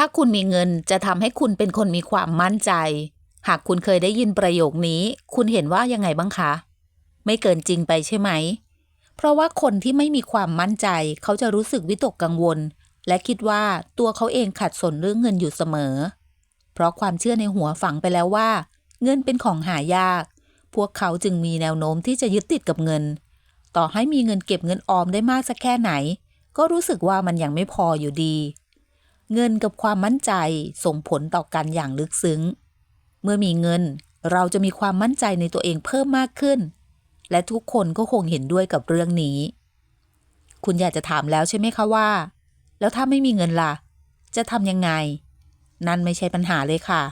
ถ้าคุณมีเงินจะทำให้คุณเป็นคนมีความมั่นใจ หากคุณเคยได้ยินประโยคนี้ คุณเห็นว่ายังไงบ้างคะ ไม่เกินจริงไปใช่ไหม เพราะว่าคนที่ไม่มีความมั่นใจ เขาจะรู้สึกวิตกกังวล และคิดว่าตัวเขาเองขัดสนเรื่องเงินอยู่เสมอ เพราะความเชื่อในหัวฝังไปแล้วว่า เงินเป็นของหายาก พวกเขาจึงมีแนวโน้มที่จะยึดติดกับเงิน ต่อให้มีเงินเก็บเงินออมได้มากสักแค่ไหน ก็รู้สึกว่ามันยังไม่พออยู่ดี เงินกับความมั่นใจส่งผลต่อกันอย่างลึกซึ้ง เมื่อมีเงินเราจะมีความมั่นใจในตัวเองเพิ่มมากขึ้น และทุกคนก็คงเห็นด้วยกับเรื่องนี้ คุณอยากจะถามแล้วใช่ไหมคะว่า แล้วถ้าไม่มีเงินล่ะ จะทำยังไง นั่นไม่ใช่ปัญหาเลยค่ะ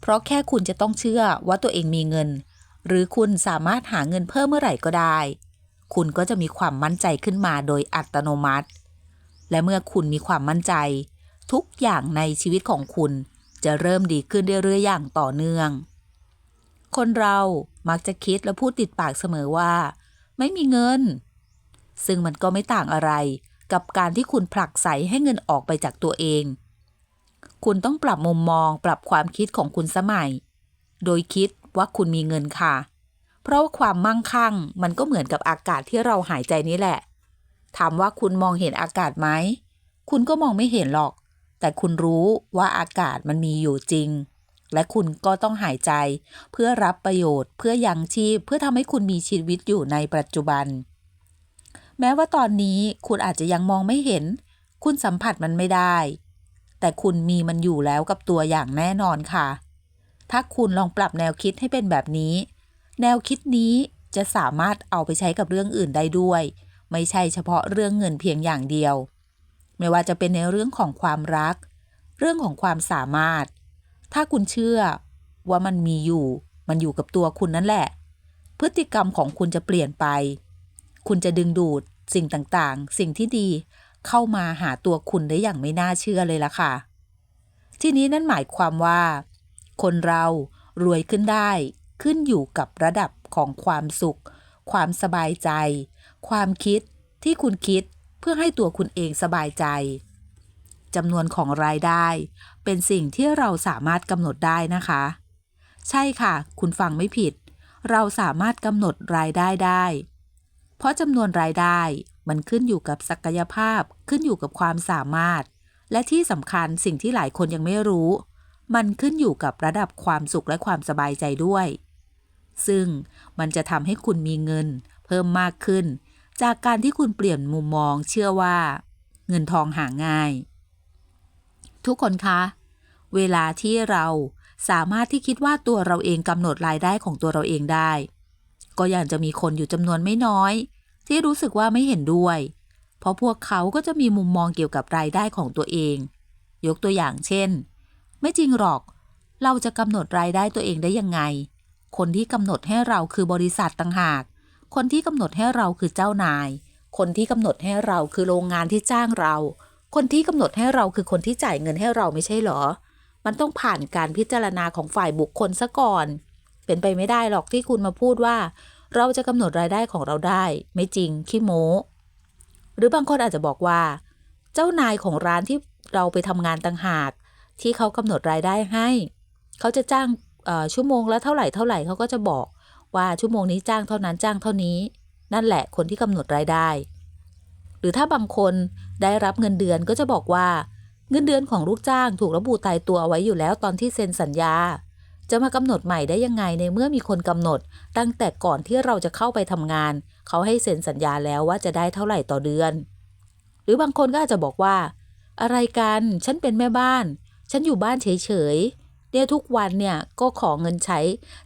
เพราะแค่คุณจะต้องเชื่อว่าตัวเองมีเงิน หรือคุณสามารถหาเงินเพิ่มเมื่อไหร่ก็ได้ คุณก็จะมีความมั่นใจขึ้นมาโดยอัตโนมัติ และเมื่อคุณมีความมั่นใจ ทุกอย่างในชีวิตของคุณ จะเริ่มดีขึ้นเรื่อยๆอย่างต่อเนื่อง คนเรามักจะคิดและพูดติดปากเสมอว่า ไม่มีเงิน ซึ่งมันก็ไม่ต่างอะไรกับการที่คุณผลักไสให้เงินออกไปจากตัวเอง คุณต้องปรับมุมมองปรับความคิดของคุณสมัย โดยคิดว่าคุณมีเงินค่ะ เพราะว่าความมั่งคั่งมันก็เหมือนกับอากาศที่เราหายใจนี้แหละ ถามว่าคุณมองเห็นอากาศไหม คุณก็มองไม่เห็นหรอก แต่คุณรู้ว่าอากาศมันมีอยู่จริง และคุณก็ต้องหายใจ เพื่อรับประโยชน์ เพื่อยังชีพ เพื่อทำให้คุณมีชีวิตอยู่ในปัจจุบัน แม้ว่าตอนนี้คุณอาจจะยังมองไม่เห็น คุณสัมผัสมันไม่ได้ แต่คุณมีมันอยู่แล้วกับตัวอย่างแน่นอนค่ะ ถ้าคุณลองปรับแนวคิดให้เป็นแบบนี้ แนวคิดนี้จะสามารถเอาไปใช้กับเรื่องอื่นได้ด้วย ไม่ใช่เฉพาะเรื่องเงินเพียงอย่างเดียว ไม่ว่าจะเป็นในเรื่องของความรัก เรื่องของความสามารถ ถ้าคุณเชื่อว่ามันมีอยู่ มันอยู่กับตัวคุณนั่นแหละ พฤติกรรมของคุณจะเปลี่ยนไป คุณจะดึงดูดสิ่งต่างๆ สิ่งที่ดีเข้ามาหาตัวคุณได้อย่างไม่น่าเชื่อเลยล่ะค่ะ ทีนี้นั่นหมายความว่า คนเรารวยขึ้นได้ขึ้นอยู่กับระดับของความสุข ความสบายใจ ความคิดที่คุณคิด เพื่อให้ตัวคุณเองสบายใจจำนวนของรายได้ เป็นสิ่งที่เราสามารถกำหนดได้นะคะ ใช่ค่ะ คุณฟังไม่ผิด เราสามารถกำหนดรายได้ได้ เพราะจำนวนรายได้มันขึ้นอยู่กับศักยภาพขึ้นอยู่กับความสามารถ และที่สำคัญสิ่งที่หลายคนยังไม่รู้ มันขึ้นอยู่กับระดับความสุขและความสบายใจด้วย ซึ่งมันจะทำให้คุณมีเงิน เพิ่มมากขึ้น จากการที่คุณเปลี่ยนมุมมองเชื่อว่า เงินทองหาง่าย ทุกคนคะ เวลาที่เราสามารถที่คิดว่าตัวเราเองกำหนดรายได้ของตัวเราเองได้ ก็ยังจะมีคนอยู่จำนวนไม่น้อย ที่รู้สึกว่าไม่เห็นด้วย เพราะพวกเขาก็จะมีมุมมองเกี่ยวกับรายได้ของตัวเอง ยกตัวอย่างเช่น ไม่จริงหรอก เราจะกำหนดรายได้ตัวเองได้ยังไง คนที่กำหนดให้เราคือบริษัทต่างหาก คนที่กำหนดให้เราคือเจ้านาย คนที่กำหนดให้เราคือโรงงานที่จ้างเรา คนที่กำหนดให้เราคือคนที่จ่ายเงินให้เราไม่ใช่เหรอ มันต้องผ่านการพิจารณาของฝ่ายบุคคลซะก่อน เป็นไปไม่ได้หรอกที่คุณมาพูดว่า เราจะกำหนดรายได้ของเราได้ ไม่จริงขี้โม้ หรือบางคนอาจจะบอกว่า เจ้านายของร้านที่เราไปทำงานต่างหาก ที่เขากำหนดรายได้ให้ เขาจะจ้างชั่วโมงละเท่าไหร่เท่าไหร่เขาก็จะบอก ว่าชั่วโมงนี้จ้างเท่านั้นจ้างเท่านี้ นั่นแหละคนที่กำหนดรายได้ หรือถ้าบางคนได้รับเงินเดือนก็จะบอกว่า เงินเดือนของลูกจ้างถูกระบุตายตัวเอาไว้อยู่แล้วตอนที่เซ็นสัญญา จะมากำหนดใหม่ได้ยังไงในเมื่อมีคนกำหนด ตั้งแต่ก่อนที่เราจะเข้าไปทำงาน เขาให้เซ็นสัญญาแล้วว่าจะได้เท่าไหร่ต่อเดือน หรือบางคนก็อาจจะบอกว่า อะไรกันฉันเป็นแม่บ้าน ฉันอยู่บ้านเฉยๆเนี่ยทุกวันเนี่ยก็ขอเงินใช้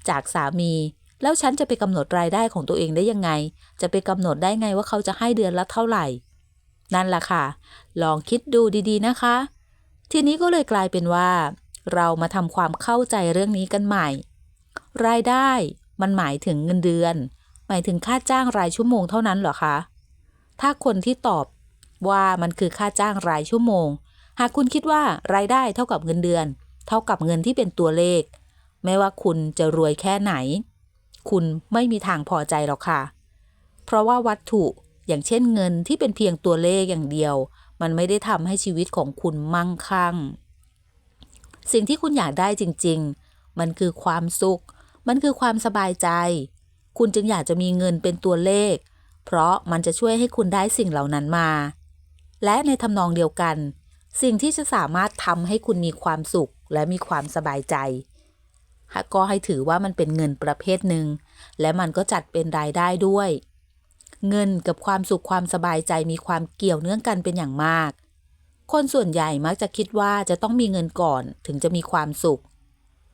จากสามี แล้วฉันจะไปกำหนดรายได้ของตัวเองได้ยังไง จะไปกำหนดได้ไงว่าเขาจะให้เดือนละเท่าไหร่ นั่นล่ะค่ะ ลองคิดดูดีๆนะคะ ทีนี้ก็เลยกลายเป็นว่า เรามาทำความเข้าใจเรื่องนี้กันใหม่ รายได้มันหมายถึงเงินเดือน หมายถึงค่าจ้างรายชั่วโมงเท่านั้นเหรอคะ ถ้าคนที่ตอบว่ามันคือค่าจ้างรายชั่วโมง หากคุณคิดว่ารายได้เท่ากับเงินเดือน เท่ากับเงินที่เป็นตัวเลข ไม่ว่าคุณจะรวยแค่ไหน คุณไม่มีทางพอใจหรอกค่ะ เพราะว่าวัตถุอย่างเช่นเงินที่เป็นเพียงตัวเลขอย่างเดียว มันไม่ได้ทำให้ชีวิตของคุณมั่งคั่ง สิ่งที่คุณอยากได้จริง ๆ มันคือความสุข มันคือความสบายใจ คุณจึงอยากจะมีเงินเป็นตัวเลข เพราะมันจะช่วยให้คุณได้สิ่งเหล่านั้นมา และในทำนองเดียวกัน สิ่งที่จะสามารถทำให้คุณมีความสุขและมีความสบายใจ ก็ให้ถือว่ามันเป็นเงินประเภทหนึ่ง และมันก็จัดเป็นรายได้ด้วย เงินกับความสุขความสบายใจมีความเกี่ยวเนื่องกันเป็นอย่างมาก คนส่วนใหญ่มักจะคิดว่าจะต้องมีเงินก่อนถึงจะมีความสุข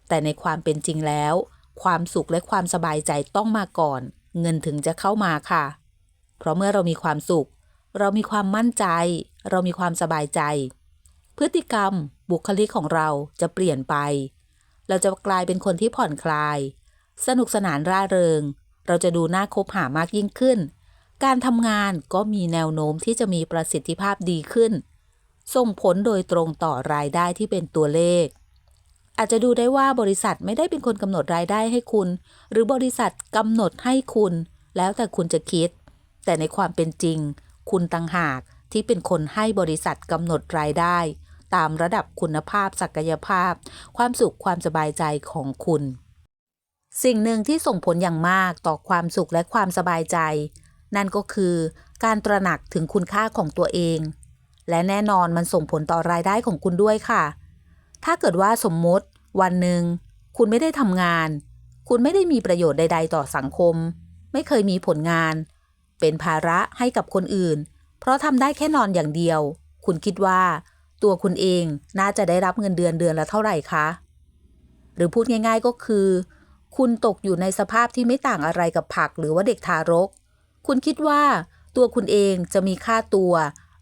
แต่ในความเป็นจริงแล้ว ความสุขและความสบายใจต้องมาก่อน เงินถึงจะเข้ามาค่ะ เพราะเมื่อเรามีความสุข เรามีความมั่นใจ เรามีความสบายใจ พฤติกรรม บุคลิกของเราจะเปลี่ยนไป เราจะกลายเป็นคนที่ผ่อนคลาย สนุกสนานร่าเริง เราจะดูน่าคบหามากยิ่งขึ้น การทำงานก็มีแนวโน้มที่จะมีประสิทธิภาพดีขึ้น ส่งผลโดยตรงต่อรายได้ที่เป็นตัวเลข อาจจะดูได้ว่าบริษัทไม่ได้เป็นคนกำหนดรายได้ให้คุณ หรือบริษัทกำหนดให้คุณ แล้วแต่คุณจะคิด แต่ในความเป็นจริง คุณต่างหากที่เป็นคนให้บริษัทกำหนดรายได้ ตามระดับคุณภาพศักยภาพ ความสุขความสบายใจของคุณ สิ่งหนึ่งที่ส่งผลอย่างมากต่อความสุขและความสบายใจ นั่นก็คือการตระหนักถึงคุณค่าของตัวเอง และแน่นอนมันส่งผลต่อรายได้ของคุณด้วยค่ะ ถ้าเกิดว่าสมมติ วันหนึ่งคุณไม่ได้ทำงาน คุณไม่ได้มีประโยชน์ใด ๆ ต่อสังคม ไม่เคยมีผลงาน เป็นภาระให้กับคนอื่น เพราะทำได้แค่นอนอย่างเดียว คุณคิดว่า ตัวคุณเองน่าจะได้รับเงินเดือนเดือนละเท่าไหร่คะ หรือพูดง่าย ๆก็คือ คุณตกอยู่ในสภาพที่ไม่ต่างอะไรกับผักหรือว่าเด็กทารก คุณคิดว่าตัวคุณเองจะมีค่าตัว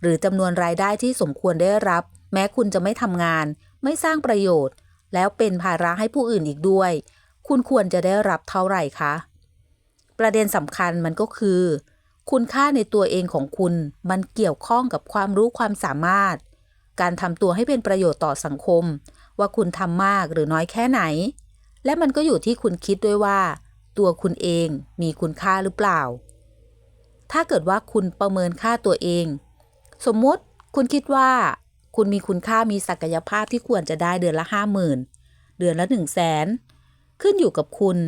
หรือจำนวนรายได้ที่สมควรได้รับ แม้คุณจะไม่ทำงาน ไม่สร้างประโยชน์ แล้วเป็นภาระให้ผู้อื่นอีกด้วย คุณควรจะได้รับเท่าไหร่คะ ประเด็นสำคัญมันก็คือ คุณค่าในตัวเองของคุณมันเกี่ยวข้องกับความรู้ความสามารถ การทำตัวให้เป็นประโยชน์ต่อสังคม ว่าคุณทำมากหรือน้อยแค่ไหน และมันก็อยู่ที่คุณคิดด้วยว่า ตัวคุณเองมีคุณค่าหรือเปล่า ถ้าเกิดว่าคุณประเมินค่าตัวเอง สมมติคุณคิดว่า คุณมีคุณค่ามีศักยภาพที่ควรจะได้เดือนละห้าหมื่นเดือนละหนึ่งแสนขึ้นอยู่กับคุณ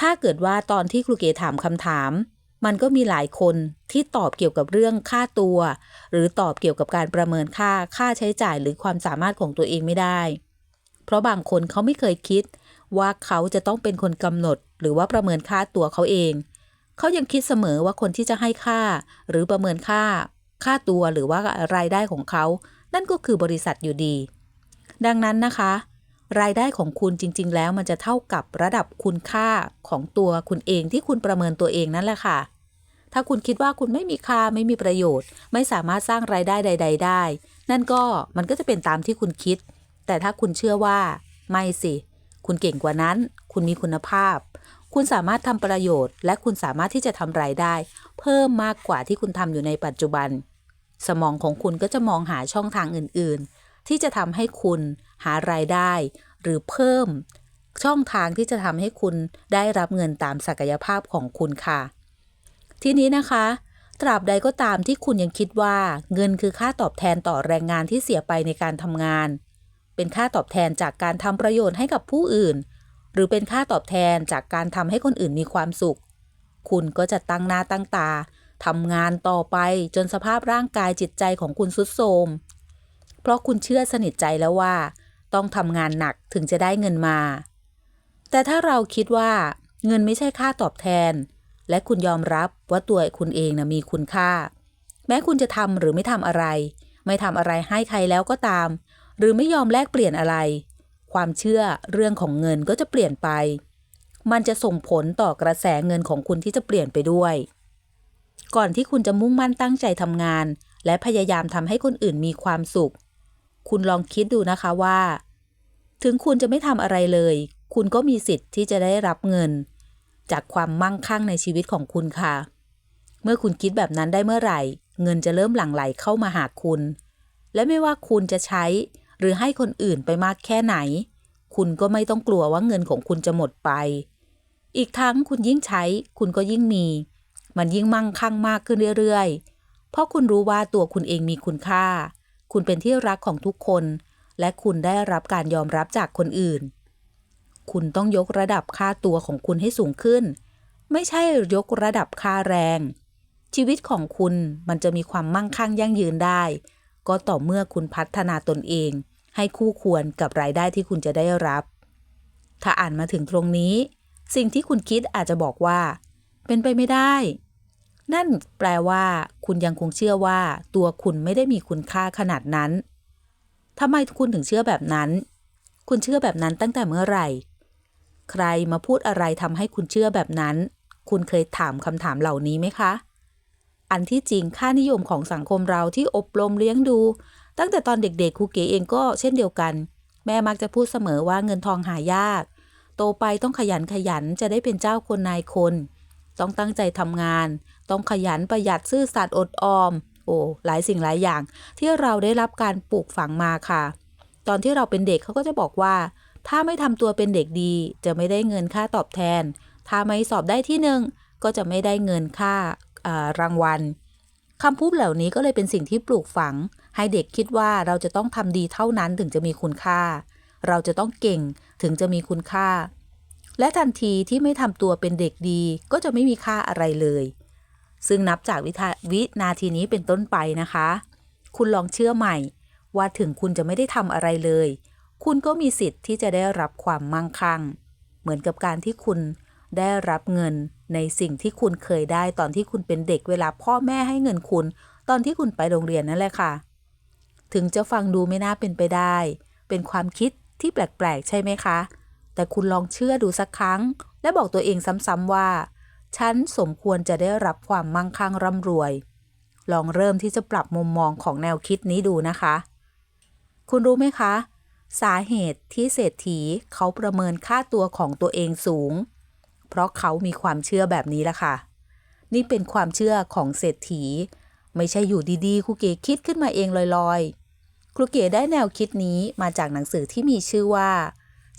ถ้าเกิดว่าตอนที่ครูเก๋ถามคำถาม มันก็มีหลายคนที่ตอบเกี่ยวกับเรื่องค่าตัว หรือตอบเกี่ยวกับการประเมินค่าค่าใช้จ่ายหรือความสามารถของตัวเองไม่ได้ เพราะบางคนเขาไม่เคยคิด ว่าเขาจะต้องเป็นคนกำหนด หรือว่าประเมินค่าตัวเขาเอง เขายังคิดเสมอว่าคนที่จะให้ค่า หรือประเมินค่า ค่าตัวหรือว่ารายได้ของเขา นั่นก็คือบริษัทอยู่ดี ดังนั้นนะคะรายได้ของคุณจริง ๆ แล้วมันจะเท่ากับระดับคุณค่าของตัวคุณเองที่คุณประเมินตัวเองนั่นแหละค่ะ ถ้าคุณคิดว่าคุณไม่มีค่าไม่มีประโยชน์ ไม่สามารถสร้างรายได้ใด ๆ ได้ นั่นก็มันก็จะเป็นตามที่คุณคิด แต่ถ้าคุณเชื่อว่า ไม่สิ คุณเก่งกว่านั้น คุณมีคุณภาพ คุณสามารถทำประโยชน์ และคุณสามารถที่จะทำรายได้ เพิ่มมากกว่าที่คุณทำอยู่ในปัจจุบัน สมองของคุณก็จะมองหาช่องทางอื่น ๆ ที่จะทำให้คุณหารายได้ หรือเพิ่มช่องทางที่จะทำให้คุณได้รับเงินตามศักยภาพของคุณค่ะ ทีนี้นะคะ ตราบใดก็ตามที่คุณยังคิดว่า เงินคือค่าตอบแทนต่อแรงงานที่เสียไปในการทำงาน เป็นค่าตอบแทนจากการทำประโยชน์ให้กับผู้อื่น หรือเป็นค่าตอบแทนจากการทำให้คนอื่นมีความสุข คุณก็จะตั้งหน้าตั้งตาทำงานต่อไปจนสภาพร่างกายจิตใจของคุณสุดโทรมเพราะคุณเชื่อสนิทใจแล้วว่า ต้องทำงานหนักถึงจะได้เงินมา แต่ถ้าเราคิดว่า เงินไม่ใช่ค่าตอบแทน และคุณยอมรับว่าตัวคุณเองนะมีคุณค่า แม้คุณจะทำหรือไม่ทำอะไร ไม่ทำอะไรให้ใครแล้วก็ตาม หรือไม่ยอมแลกเปลี่ยนอะไร ความเชื่อเรื่องของเงินก็จะเปลี่ยนไป มันจะส่งผลต่อกระแสเงินของคุณที่จะเปลี่ยนไปด้วย ก่อนที่คุณจะมุ่งมั่นตั้งใจทำงาน และพยายามทำให้คนอื่นมีความสุข คุณลองคิดดูนะคะว่า ถึงคุณจะไม่ทำอะไรเลย คุณก็มีสิทธิ์ที่จะได้รับเงิน จากความมั่งคั่งในชีวิตของคุณค่ะ เมื่อคุณคิดแบบนั้นได้เมื่อไหร่ เงินจะเริ่มหลั่งไหลเข้ามาหาคุณ และไม่ว่าคุณจะใช้หรือให้คนอื่นไปมากแค่ไหน คุณก็ไม่ต้องกลัวว่าเงินของคุณจะหมดไป อีกทั้งคุณยิ่งใช้ คุณก็ยิ่งมี มันยิ่งมั่งคั่งมากขึ้นเรื่อยๆ เพราะคุณรู้ว่าตัวคุณเองมีคุณค่า คุณเป็นที่รักของทุกคน และคุณได้รับการยอมรับจากคนอื่น คุณต้องยกระดับค่าตัวของคุณให้สูงขึ้น ไม่ใช่ยกระดับค่าแรง ชีวิตของคุณมันจะมีความมั่งคั่งยั่งยืนได้ ก็ต่อเมื่อคุณพัฒนาตนเอง ให้คู่ควรกับรายได้ที่คุณจะได้รับ ถ้าอ่านมาถึงตรงนี้ สิ่งที่คุณคิดอาจจะบอกว่า เป็นไปไม่ได้ นั่นแปลว่า คุณยังคงเชื่อว่า ตัวคุณไม่ได้มีคุณค่าขนาดนั้นทำไมคุณถึงเชื่อแบบนั้น คุณเชื่อแบบนั้นตั้งแต่เมื่อไหร่ ใครมาพูดอะไรทำให้คุณเชื่อแบบนั้น คุณเคยถามคำถามเหล่านี้ไหมคะ อันที่จริงค่านิยมของสังคมเราที่อบรมเลี้ยงดู ตั้งแต่ตอนเด็กๆครูเก๋เองก็เช่นเดียวกัน แม่มักจะพูดเสมอว่าเงินทองหายาก โตไปต้องขยันขยันจะได้เป็นเจ้าคนนายคน ต้องตั้งใจทำงาน ต้องขยันประหยัดซื่อสัตย์อดออม โอ้หลายสิ่งหลายอย่าง ที่เราได้รับการปลูกฝังมาค่ะ ตอนที่เราเป็นเด็กเขาก็จะบอกว่า ถ้าไม่ทำตัวเป็นเด็กดี จะไม่ได้เงินค่าตอบแทน ถ้าไม่สอบได้ที่หนึ่งก็จะไม่ได้เงินค่ารางวัลคำพูดเหล่านี้ก็เลยเป็นสิ่งที่ปลูกฝัง ให้เด็กคิดว่าเราจะต้องทำดีเท่านั้นถึงจะมีคุณค่า เราจะต้องเก่งถึงจะมีคุณค่า และทันทีที่ไม่ทำตัวเป็นเด็กดีก็จะไม่มีค่าอะไรเลย ซึ่งนับจากวิวนาทีนี้เป็นต้นไปนะคะ คุณลองเชื่อใหม่ ว่าถึงคุณจะไม่ได้ทำอะไรเลย คุณก็มีสิทธิ์ที่จะได้รับความมั่งคั่ง เหมือนกับการที่คุณได้รับเงินในสิ่งที่คุณเคยได้ตอนที่คุณเป็นเด็กเวลาพ่อแม่ให้เงินคุณ ตอนที่คุณไปโรงเรียนนั่นแหละค่ะ ถึงจะฟังดูไม่น่าเป็นไปได้ เป็นความคิดที่แปลกๆ ใช่ไหมคะ แต่คุณลองเชื่อดูสักครั้ง และบอกตัวเองซ้ำๆว่า ฉันสมควรจะได้รับความมั่งคั่งร่ำรวย ลองเริ่มที่จะปรับมุมมองของแนวคิดนี้ดูนะคะ คุณรู้ไหมคะ สาเหตุที่เศรษฐีเขาประเมินค่าตัวของตัวเองสูง เพราะเขามีความเชื่อแบบนี้ละค่ะ นี่เป็นความเชื่อของเศรษฐี ไม่ใช่อยู่ดีๆครูเก๋คิดขึ้นมาเองลอยๆครูเก๋ได้แนวคิดนี้มาจากหนังสือที่มีชื่อว่า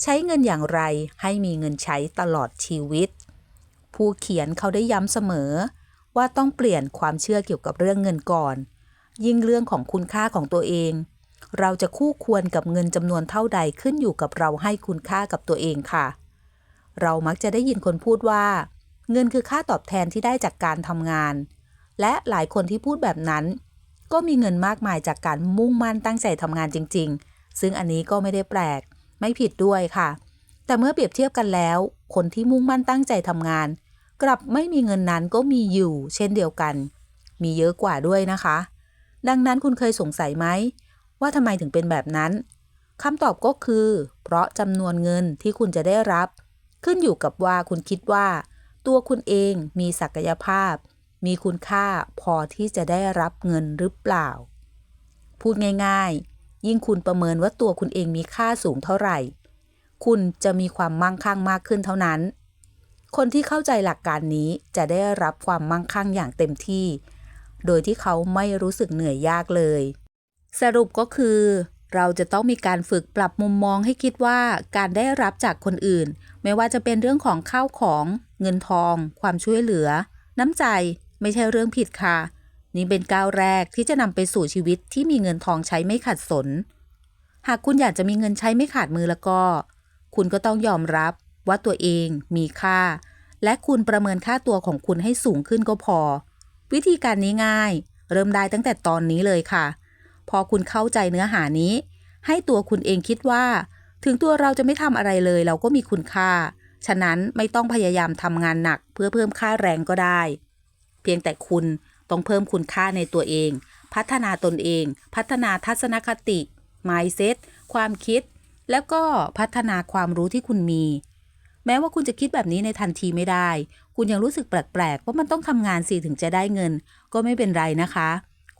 ใช้เงินอย่างไรให้มีเงินใช้ตลอดชีวิต ผู้เขียนเขาได้ย้ำเสมอ ว่าต้องเปลี่ยนความเชื่อเกี่ยวกับเรื่องเงินก่อน ยิ่งเรื่องของคุณค่าของตัวเอง เราจะคู่ควรกับเงินจำนวนเท่าใดขึ้นอยู่กับเราให้คุณค่ากับตัวเองค่ะ เรามักจะได้ยินคนพูดว่า เงินคือค่าตอบแทนที่ได้จากการทำงาน และหลายคนที่พูดแบบนั้น ก็มีเงินมากมายจากการมุ่งมั่นตั้งใจทำงานจริง ๆ ซึ่งอันนี้ก็ไม่ได้แปลก ไม่ผิดด้วยค่ะ แต่เมื่อเปรียบเทียบกันแล้ว คนที่มุ่งมั่นตั้งใจทำงาน กลับไม่มีเงินนั้นก็มีอยู่ เช่นเดียวกัน มีเยอะกว่าด้วยนะคะ ดังนั้นคุณเคยสงสัยไหม ว่าทำไมถึงเป็นแบบนั้นคำตอบก็คือ เพราะจำนวนเงินที่คุณจะได้รับ ขึ้นอยู่กับว่าคุณคิดว่า ตัวคุณเองมีศักยภาพ มีคุณค่าพอที่จะได้รับเงินหรือเปล่า พูดง่ายๆ ยิ่งคุณประเมินว่าตัวคุณเองมีค่าสูงเท่าไหร่ คุณจะมีความมั่งคั่งมากขึ้นเท่านั้น คนที่เข้าใจหลักการนี้จะได้รับความมั่งคั่งอย่างเต็มที่ โดยที่เขาไม่รู้สึกเหนื่อยยากเลย สรุปก็คือ เราจะต้องมีการฝึกปรับมุมมองให้คิดว่าการได้รับจากคนอื่น ไม่ว่าจะเป็นเรื่องของข้าวของ เงินทอง ความช่วยเหลือ น้ำใจไม่ใช่เรื่องผิดค่ะ นี่เป็นก้าวแรกที่จะนำไปสู่ชีวิตที่มีเงินทองใช้ไม่ขัดสน หากคุณอยากจะมีเงินใช้ไม่ขาดมือแล้วก็ คุณก็ต้องยอมรับว่าตัวเองมีค่า และคุณประเมินค่าตัวของคุณให้สูงขึ้นก็พอ วิธีการนี้ง่าย เริ่มได้ตั้งแต่ตอนนี้เลยค่ะ พอคุณเข้าใจเนื้อหานี้ ให้ตัวคุณเองคิดว่า ถึงตัวเราจะไม่ทำอะไรเลย เราก็มีคุณค่า ฉะนั้นไม่ต้องพยายามทำงานหนักเพื่อเพิ่มค่าแรงก็ได้ เพียงแต่คุณต้องเพิ่มคุณค่าในตัวเอง พัฒนาตนเอง พัฒนาทัศนคติ mindset ความคิด แล้วก็พัฒนาความรู้ที่คุณมี แม้ว่าคุณจะคิดแบบนี้ในทันทีไม่ได้ คุณยังรู้สึกแปลกๆว่ามันต้องทำงานสิถึงจะได้เงิน ก็ไม่เป็นไรนะคะ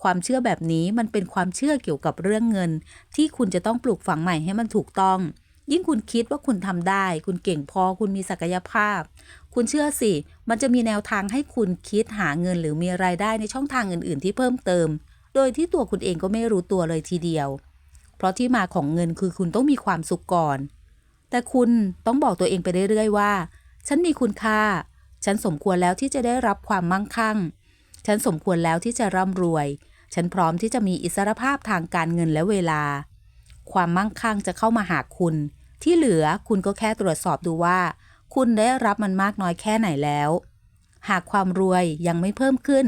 ความเชื่อแบบนี้มันเป็นความเชื่อเกี่ยวกับเรื่องเงิน ที่คุณจะต้องปลูกฝังใหม่ให้มันถูกต้อง ยิ่งคุณคิดว่าคุณทำได้ คุณเก่งพอคุณมีศักยภาพ คุณเชื่อสิ มันจะมีแนวทางให้คุณคิดหาเงินหรือมีรายได้ในช่องทางอื่น ๆ ที่เพิ่มเติม โดยที่ตัวคุณเองก็ไม่รู้ตัวเลยทีเดียว เพราะที่มาของเงินคือคุณต้องมีความสุขก่อน แต่คุณต้องบอกตัวเองไปเรื่อยๆว่า ฉันมีคุณค่า ฉันสมควรแล้วที่จะได้รับความมั่งคั่ง ฉันสมควรแล้วที่จะร่ำรวย ฉันพร้อมที่จะมีอิสรภาพทางการเงินและเวลา ความมั่งคั่งจะเข้ามาหาคุณ ที่เหลือคุณก็แค่ตรวจสอบดูว่า คุณได้รับมันมากน้อยแค่ไหนแล้ว หากความรวยยังไม่เพิ่มขึ้น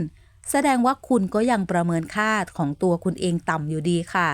แสดงว่าคุณก็ยังประเมินค่าของตัวคุณเองต่ำอยู่ดีค่ะ